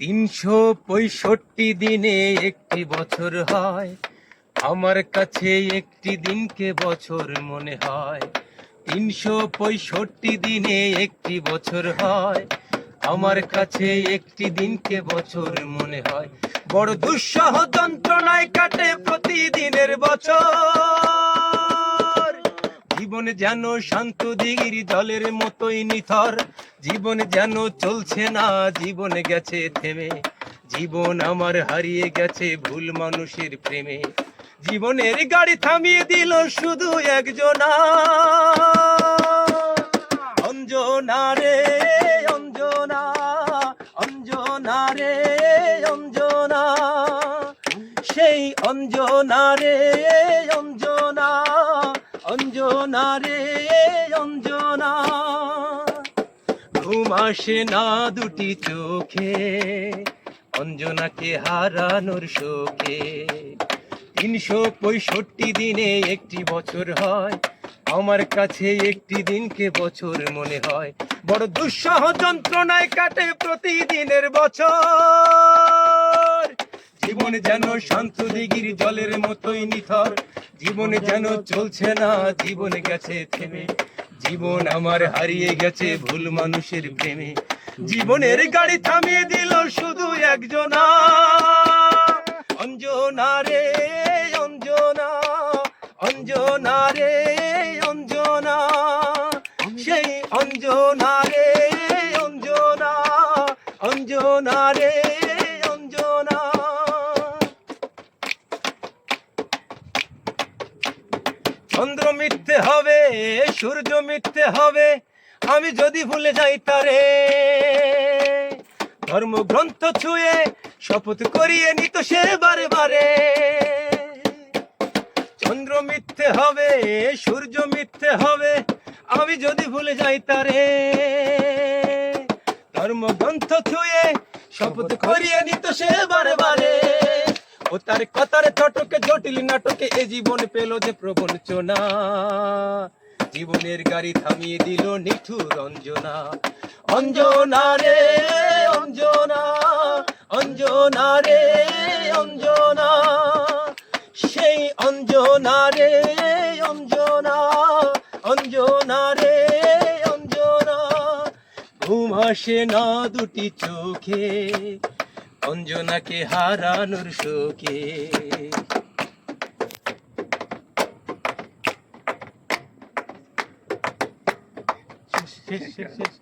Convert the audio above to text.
তিনশো পঁয়ষট্টি দিনে একটি বছর হয়। আমার কাছে একটি দিনকে বছর মনে হয়। তিনশো পঁয়ষট্টি দিনে একটি বছর হয়। আমার কাছে একটি দিনকে বছর মনে হয়। বড় দুঃসহ যন্ত্রণায় কাটে প্রতিদিনের বছর। জীবন যেন শান্ত দিঘির জলের মতোই নিথর। জীবন যেন চলছে না, জীবন গেছে থেমে। জীবন আমার হারিয়ে গেছে ভুল মানুষের প্রেমে। জীবনের গাড়ি থামিয়ে দিল শুধু একজনা। অঞ্জনা রে, অঞ্জনা অঞ্জনা রে, অঞ্জনা। সেই অঞ্জনা রে, অঞ্জনা। অঞ্জনা রে, অঞ্জনা। ঘুম আসে না দুটি চোখে, অঞ্জনাকে হারানোর শোকে। তিনশো পঁয়ষট্টি দিনে একটি বছর হয়, আমার কাছে একটি দিনকে বছর মনে হয়। বড় দুঃসহ যন্ত্রণায় কাটে প্রতিদিনের বছর। জীবন যেন শান্ত দিঘির জলের মতোই নিথর জীবন যেন চলছে না, জীবন গেছে থেমে। জীবন আমার হারিয়ে গেছে ভুল মানুষের প্রেমে। জীবনের গাড়ি থামিয়ে দিল শুধু একজনা। অঞ্জনা রে, অঞ্জনা অঞ্জনা রে, অঞ্জনা। সেই অঞ্জনা রে, অঞ্জনা অঞ্জনা রে। চন্দ্র মিথ্যে হবে, সূর্য মিথ্যে হবে, আমি যদি ভুলে যাই তারে। ধর্মগ্রন্থ ছুঁয়ে শপথ করিয়ে নিত সে বারে বারে চন্দ্র মিথ্যে হবে, সূর্য মিথ্যে হবে, আমি যদি ভুলে যাই তারে। ধর্মগ্রন্থ ছুঁয়ে শপথ করিয়ে নিত সে বারে বারে ও তার কথার চটকে জটিল নাটকে এ জীবন পেল যে প্রবঞ্চনা জীবনের গাড়ি থামিয়ে দিল নিঠুর অঞ্জনা। অঞ্জনা রে, অঞ্জনা অঞ্জনা রে, অঞ্জনা। সেই অঞ্জনা রে, অঞ্জনা অঞ্জনা রে, অঞ্জনা। ঘুম আসে না দুটি চোখে অঞ্জনাকে হারানোর শোকে। শেষ শেষ শেষ